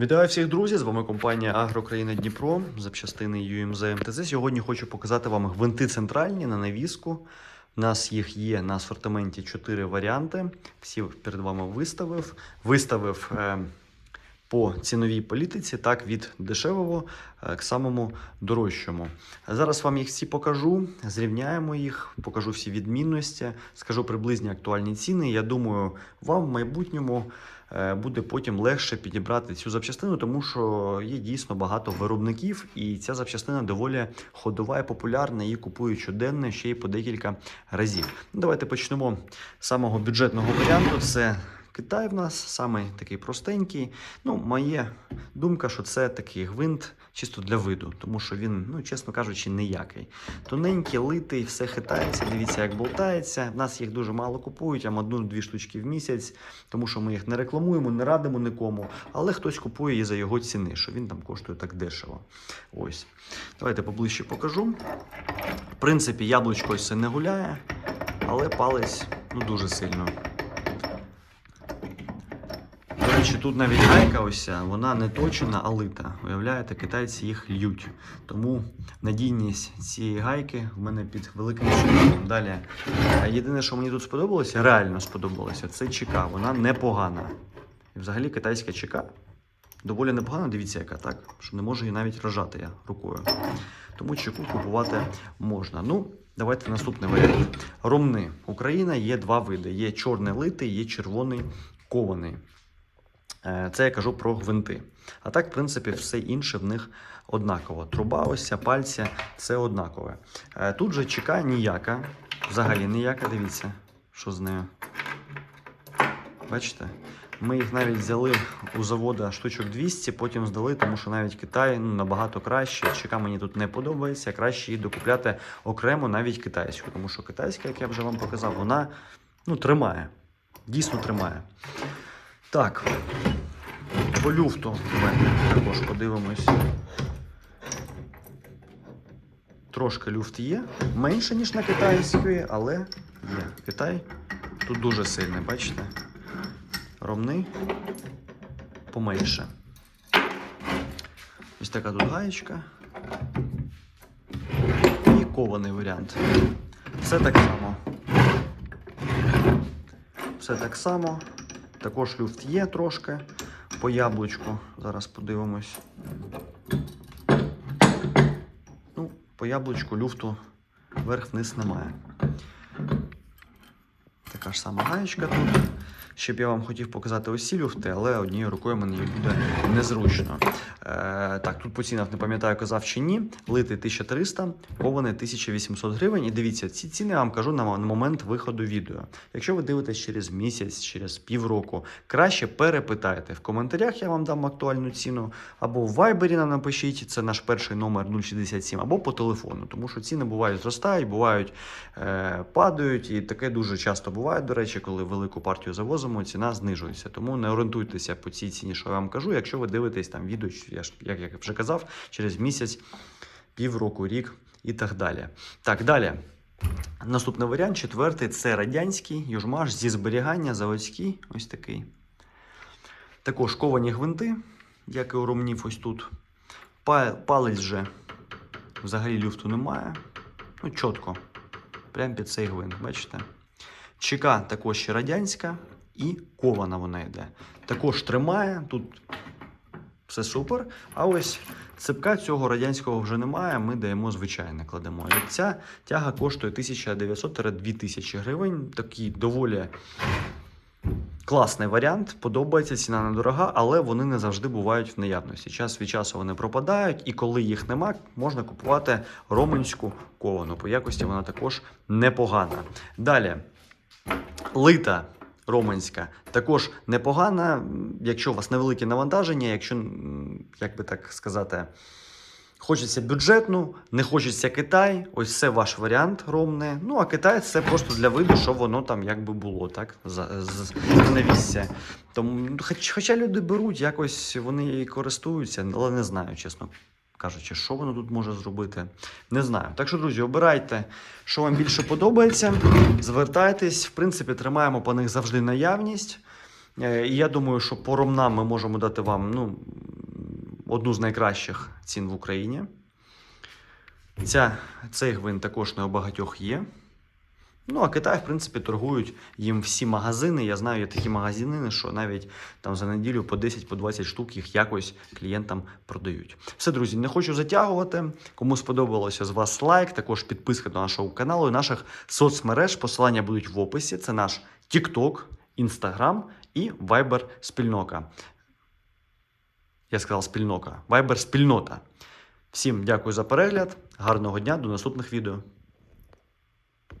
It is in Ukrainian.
Вітаю всіх друзі! З вами компанія Агрокраїна Дніпро, запчастини UMZ МТЗ. Сьогодні хочу показати вам гвинти центральні на навіску. У нас їх є на асортименті 4 варіанти. Всі перед вами виставив. Виставив е, по ціновій політиці, так від дешевого е, к самому дорожчому. Зараз вам їх всі покажу, зрівняємо їх, покажу всі відмінності, скажу приблизні актуальні ціни. Я думаю, вам в майбутньому е, буде потім легше підібрати цю запчастину, тому що є дійсно багато виробників, і ця запчастина доволі ходова і популярна. Її купують щоденно ще й по декілька разів. Давайте почнемо з самого бюджетного варіанту. Це Китай в нас самий такий простенький. Ну, моя думка, що це такий гвинт чисто для виду, тому що він, ну чесно кажучи, ніякий. Тоненький, литий, все хитається. Дивіться, як болтається. В нас їх дуже мало купують, там одну-дві штучки в місяць, тому що ми їх не рекламуємо, не радимо нікому. Але хтось купує і за його ціни, що він там коштує так дешево. Ось. Давайте поближче покажу. В принципі, яблучко ось це не гуляє, але палець ну, дуже сильно. Речі, тут навіть гайка ось вона не точена, а лита. Уявляєте, китайці їх льють. Тому надійність цієї гайки в мене під великим сумнівом. Далі. Єдине, що мені тут сподобалося, реально сподобалося, це чека. Вона непогана. І взагалі китайська чека доволі непогана. Дивіться, яка так, що не можу її навіть рожати я рукою. Тому чеку купувати можна. Ну, давайте наступний варіант. Ромни. Україна є два види: є чорний литий, є червоний кований. Е, Це я кажу про гвинти. А так, в принципі, все інше в них однаково. Труба, ось ця, пальці це однакове. Е, Тут же чека ніяка, взагалі ніяка. Дивіться, що з нею. Бачите? Ми їх навіть взяли у завода штучок 200, потім здали, тому що навіть Китай ну, набагато краще. Чека мені тут не подобається. Краще її докупляти окремо навіть китайську, тому що китайська, як я вже вам показав, вона ну, тримає. Дійсно тримає. Так, по люфту давайте також подивимось. Трошки люфт є. Менше, ніж на китайської, але є. Китай тут дуже сильний, бачите? Ромний поменше. Ось така тут гаєчка. І кований варіант. Все так само. Все так само. Також люфт є трошки по яблучку. Зараз подивимось. Ну, по яблучку люфту вверх-вниз немає. Така ж сама гаєчка тут. Ще б я вам хотів показати ось люфти, але однією рукою мені буде незручно. Е, так, тут по цінах не пам'ятаю, казав чи ні. Литий 1300, кований 1800 гривень. І дивіться, ці ціни я вам кажу на момент виходу відео. Якщо ви дивитесь через місяць, через півроку, краще перепитайте. В коментарях я вам дам актуальну ціну, або в Viber нам напишіть, це наш перший номер 067, або по телефону, тому що ціни бувають зростають, бувають е, падають, і таке дуже часто буває, до речі, коли велику партію завозимо, ціна знижується. Тому не орієнтуйтеся по цій ціні, що я вам кажу. Якщо ви дивитесь там відео, я ж як я вже казав, через місяць, півроку, рік і так далі. Так, далі. Наступний варіант, четвертий, це радянський южмаш зі зберігання, заводський, ось такий. Також ковані гвинти, як і у ромнів ось тут. Палець же взагалі люфту немає. Ну, чітко. Прямо під цей гвинт, бачите? Чека також ще радянська і кована вона йде. Також тримає, тут все супер. А ось цепка цього радянського вже немає. Ми даємо звичайне кладемо. І ця тяга коштує 1900-2000 гривень. Такий доволі класний варіант. Подобається ціна недорога, але вони не завжди бувають в наявності. Час від часу вони пропадають, і коли їх нема, можна купувати романську ковану. По якості вона також непогана. Далі. Лита романська також непогана, якщо у вас невелике навантаження, якщо, як би так сказати, хочеться бюджетну, не хочеться Китай, ось це ваш варіант ромне. Ну, а Китай це просто для виду, що воно там якби було, так? З, навісся. Тому, хоч, хоча люди беруть, якось вони і користуються, але не знаю, чесно кажучи, що воно тут може зробити. Не знаю. Так що, друзі, обирайте, що вам більше подобається. Звертайтесь, в принципі, тримаємо по них завжди наявність. Е, І я думаю, що по ромнам ми можемо дати вам ну, одну з найкращих цін в Україні. Ця, цей гвинт також не у багатьох є. Ну, а Китай, в принципі, торгують їм всі магазини. Я знаю, є такі магазини, що навіть там за неділю по 10 по 20 штук їх якось клієнтам продають. Все, друзі, не хочу затягувати. Кому сподобалося з вас лайк, також підписка до нашого каналу і наших соцмереж. Посилання будуть в описі. Це наш TikTok, Instagram і Viber спільнока. Я сказав спільнока. Viber спільнота. Всім дякую за перегляд. Гарного дня, до наступних відео.